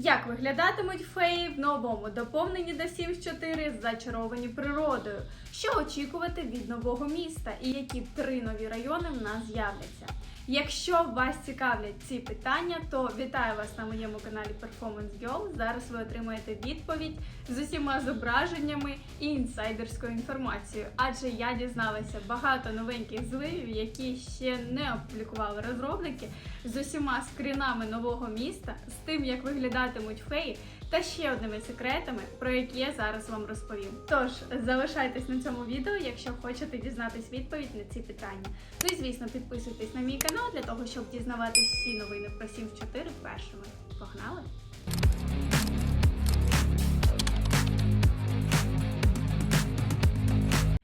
Як виглядатимуть феї в новому доповненні до Sims 4 зачаровані природою? Що очікувати від нового міста і які три нові райони в нас з'являться? Якщо вас цікавлять ці питання, то вітаю вас на моєму каналі Performance Girl. Зараз ви отримаєте відповідь з усіма зображеннями і інсайдерською інформацією. Адже я дізналася багато новеньких зливів, які ще не опублікували розробники, з усіма скрінами нового міста, з тим, як виглядатимуть феї, та ще одними секретами, про які я зараз вам розповім. Тож залишайтесь на цьому відео, якщо хочете дізнатись відповідь на ці питання. Ну і звісно, підписуйтесь на мій канал для того, щоб дізнаватись всі новини про Sims 4 першими. Погнали!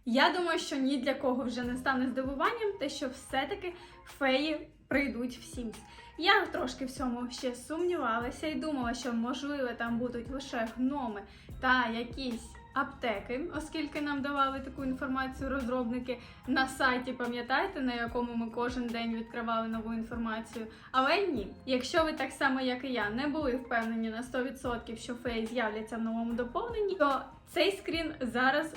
Я думаю, що ні для кого вже не стане здивуванням, те, що все-таки феї прийдуть в Sims. Я трошки в цьому ще сумнівалася і думала, що можливо там будуть лише гноми та якісь аптеки, оскільки нам давали таку інформацію розробники на сайті, пам'ятаєте, на якому ми кожен день відкривали нову інформацію. Але ні, якщо ви так само, як і я, не були впевнені на 100%, що феї з'являться в новому доповненні, то цей скрін зараз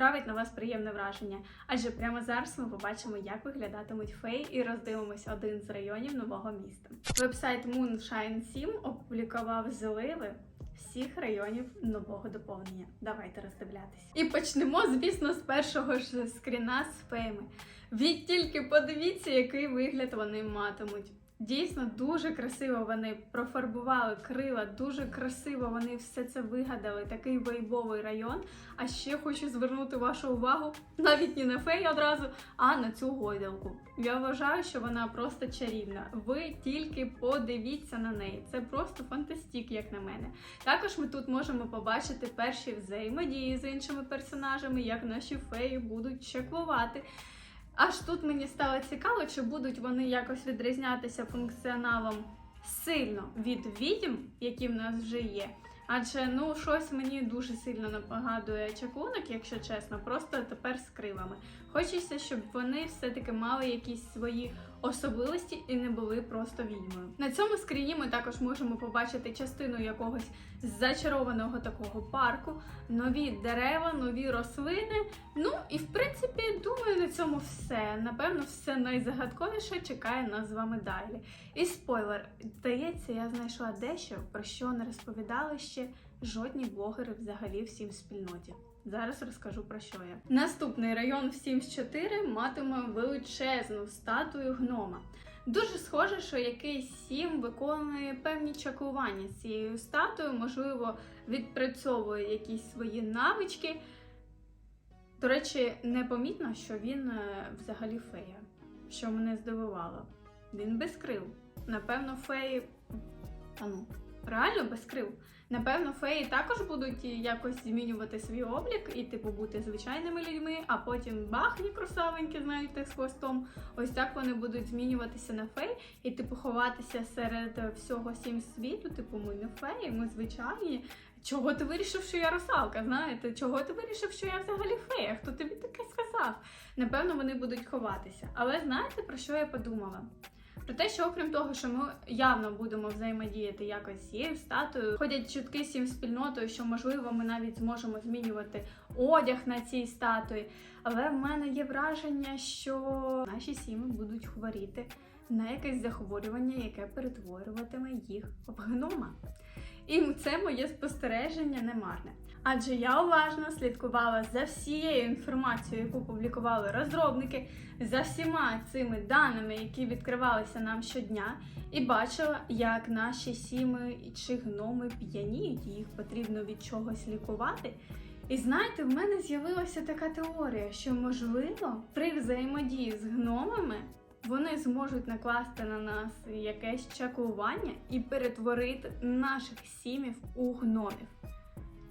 справить на вас приємне враження. Адже прямо зараз ми побачимо, як виглядатимуть феї, і роздивимося один з районів нового міста. Вебсайт Moonshine 7 опублікував зливи всіх районів нового доповнення. Давайте роздивлятися. І почнемо, звісно, з першого ж скріна з феями. Ви тільки подивіться, який вигляд вони матимуть. Дійсно, дуже красиво вони профарбували крила, дуже красиво вони все це вигадали. Такий вайбовий район. А ще хочу звернути вашу увагу навіть не на феї одразу, а на цю гойдалку. Я вважаю, що вона просто чарівна. Ви тільки подивіться на неї. Це просто фантастик, як на мене. Також ми тут можемо побачити перші взаємодії з іншими персонажами, як наші феї будуть чеклувати. Аж тут мені стало цікаво, чи будуть вони якось відрізнятися функціоналом сильно від відьм, які в нас вже є. Адже ну щось мені дуже сильно нагадує чаклунок, якщо чесно, просто тепер з крилами. Хочеться, щоб вони все-таки мали якісь свої особливості і не були просто відьмою. На цьому скріні ми також можемо побачити частину якогось зачарованого такого парку, нові дерева, нові рослини. Ну і в принципі, думаю, на цьому все. Напевно, все найзагадковіше чекає нас з вами далі. І спойлер, здається, я знайшла дещо, про що не розповідали ще жодні блогери взагалі всім спільноті. Зараз розкажу про що я. Наступний район в Sims 4 матиме величезну статую гнома. Дуже схоже, що якийсь сім виконує певні чаклування з цією статуєю, можливо, відпрацьовує якісь свої навички. До речі, непомітно, що він е, взагалі фея, що мене здивувало. Він без крил. Напевно, феї. А ну, реально без крил. Напевно, феї також будуть якось змінювати свій облік і, типу, бути звичайними людьми, а потім бахні красавенькі, знаєте, з хвостом. Ось так вони будуть змінюватися на фей і, типу, ховатися серед всього сім світу. Типу, ми не феї, ми звичайні. Чого ти вирішив, що я русалка? Знаєте, чого ти вирішив, що я взагалі фея? Хто тобі таке сказав? Напевно, вони будуть ховатися. Але знаєте, про що я подумала? Про те, що окрім того, що ми явно будемо взаємодіяти якось з цією статуєю, ходять чутки цим спільнотою, що можливо ми навіть зможемо змінювати одяг на цій статуї. Але в мене є враження, що наші сіми будуть хворіти на якесь захворювання, яке перетворюватиме їх в гнома. І це моє спостереження не марне. Адже я уважно слідкувала за всією інформацією, яку публікували розробники, за всіма цими даними, які відкривалися нам щодня, і бачила, як наші сіми чи гноми п'яніють, їх потрібно від чогось лікувати. І знаєте, в мене з'явилася така теорія, що можливо при взаємодії з гномами вони зможуть накласти на нас якесь чаклування і перетворити наших сімів у гномів.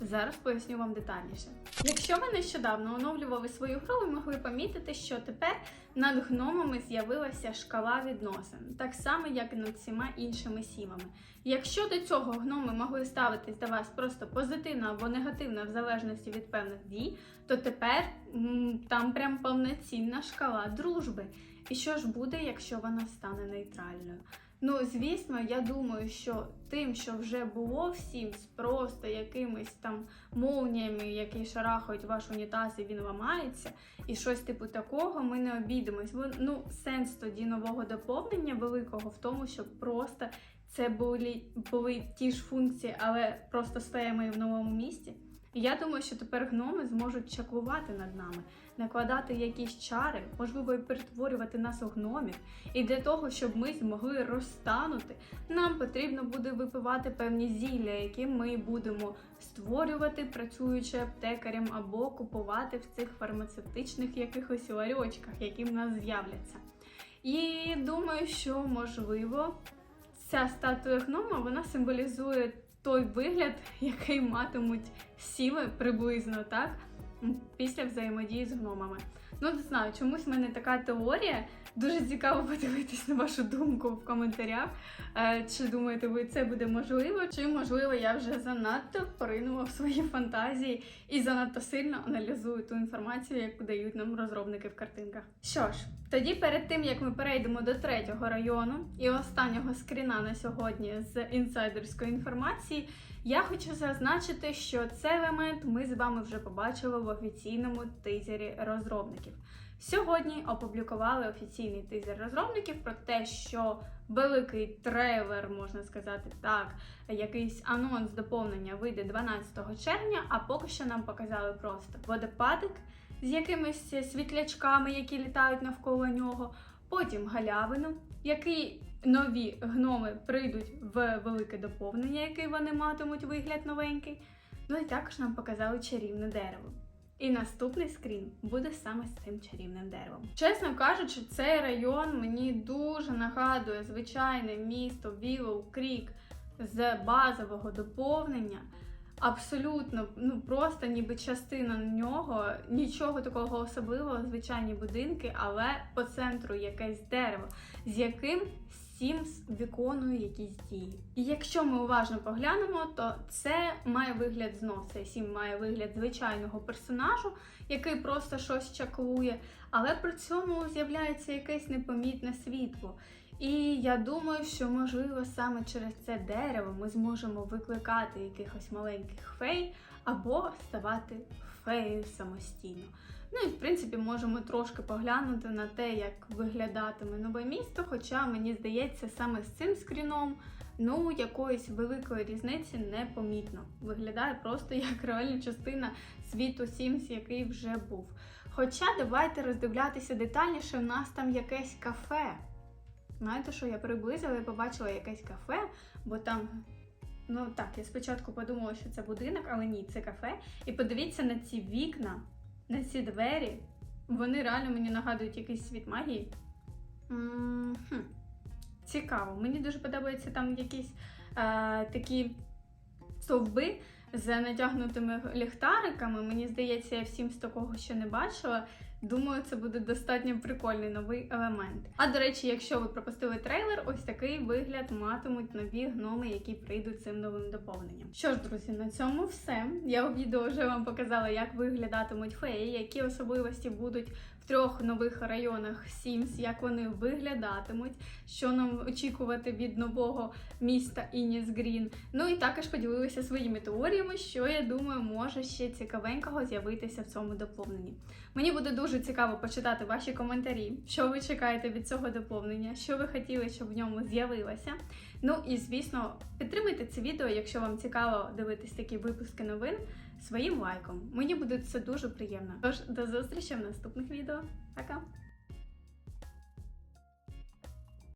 Зараз поясню вам детальніше. Якщо ви нещодавно оновлювали свою гру, ви могли помітити, що тепер над гномами з'явилася шкала відносин, так само, як і над всіма іншими сімами. Якщо до цього гноми могли ставитись до вас просто позитивно або негативно, в залежності від певних дій, то тепер м, там прям повноцінна шкала дружби. І що ж буде, якщо вона стане нейтральною? Ну, звісно, я думаю, що тим, що вже було в Sims, просто якимись там молніями, які шарахають ваш унітаз і він ламається, і щось типу такого, ми не обійдемось. Ну, сенс тоді нового доповнення великого в тому, щоб просто це були, були ті ж функції, але просто з феями в новому місті. Я думаю, що тепер гноми зможуть чаклувати над нами, накладати якісь чари, можливо, і перетворювати нас у гномів. І для того, щоб ми змогли розтанути, нам потрібно буде випивати певні зілля, які ми будемо створювати, працюючи аптекарем, або купувати в цих фармацевтичних якихось ларьочках, які в нас з'являться. І думаю, що можливо ця статуя гнома вона символізує той вигляд, який матимуть сіми приблизно так після взаємодії з гномами. Ну, не знаю, чомусь в мене така теорія. Дуже цікаво подивитись на вашу думку в коментарях. Е, Чи думаєте ви це буде можливо? Чи можливо я вже занадто поринула в свої фантазії і занадто сильно аналізую ту інформацію, яку дають нам розробники в картинках? Що ж, тоді перед тим як ми перейдемо до третього району і останнього скріна на сьогодні з інсайдерської інформації. Я хочу зазначити, що цей елемент ми з вами вже побачили в офіційному тизері розробників. Сьогодні опублікували офіційний тизер розробників про те, що великий трейлер, можна сказати так, якийсь анонс доповнення вийде 12 червня, а поки що нам показали просто водопадик з якимись світлячками, які літають навколо нього, потім галявину, який нові гноми прийдуть в велике доповнення, який вони матимуть вигляд новенький. Ну і також нам показали чарівне дерево. І наступний скрін буде саме з цим чарівним деревом. Чесно кажучи, цей район мені дуже нагадує звичайне місто Вілоу Крік з базового доповнення. Абсолютно, ну просто ніби частина нього, нічого такого особливого, звичайні будинки, але по центру якесь дерево, з яким Sims виконує якісь дії. І якщо ми уважно поглянемо, то це має вигляд. Цей Сім має вигляд звичайного персонажу, який просто щось чаклує, але при цьому з'являється якесь непомітне світло. І я думаю, що можливо саме через це дерево ми зможемо викликати якихось маленьких фей або ставати феєю самостійно. Ну і в принципі можемо трошки поглянути на те, як виглядатиме нове місто. Хоча мені здається, саме з цим скріном ну якоїсь великої різниці не помітно. Виглядає просто як реальна частина світу Sims, який вже був. Хоча давайте роздивлятися детальніше, у нас там якесь кафе. Знаєте, що я приблизила і побачила якесь кафе, бо там. Ну так, я спочатку подумала, що це будинок, але ні, це кафе. І подивіться на ці вікна, на ці двері. Вони реально мені нагадують якийсь світ магії. М-хм. Цікаво. Мені дуже подобаються там якісь е, такі стовби з натягнутими ліхтариками. Мені здається, я всім з такого ще не бачила. Думаю, це буде достатньо прикольний новий елемент. А до речі, якщо ви пропустили трейлер, ось такий вигляд матимуть нові гноми, які прийдуть цим новим доповненням. Що ж, друзі, на цьому все. Я у відео вже вам показала, як виглядатимуть феї, які особливості будуть трьох нових районах Sims, як вони виглядатимуть, що нам очікувати від нового міста Ініс Грін. Ну і також поділилася своїми теоріями, що я думаю, може ще цікавенького з'явитися в цьому доповненні. Мені буде дуже цікаво почитати ваші коментарі, що ви чекаєте від цього доповнення, що ви хотіли, щоб в ньому з'явилося. Ну і звісно, підтримуйте це відео, якщо вам цікаво дивитись такі випуски новин своїм лайком. Мені буде це дуже приємно. Тож до зустрічі в наступних відео. Пока!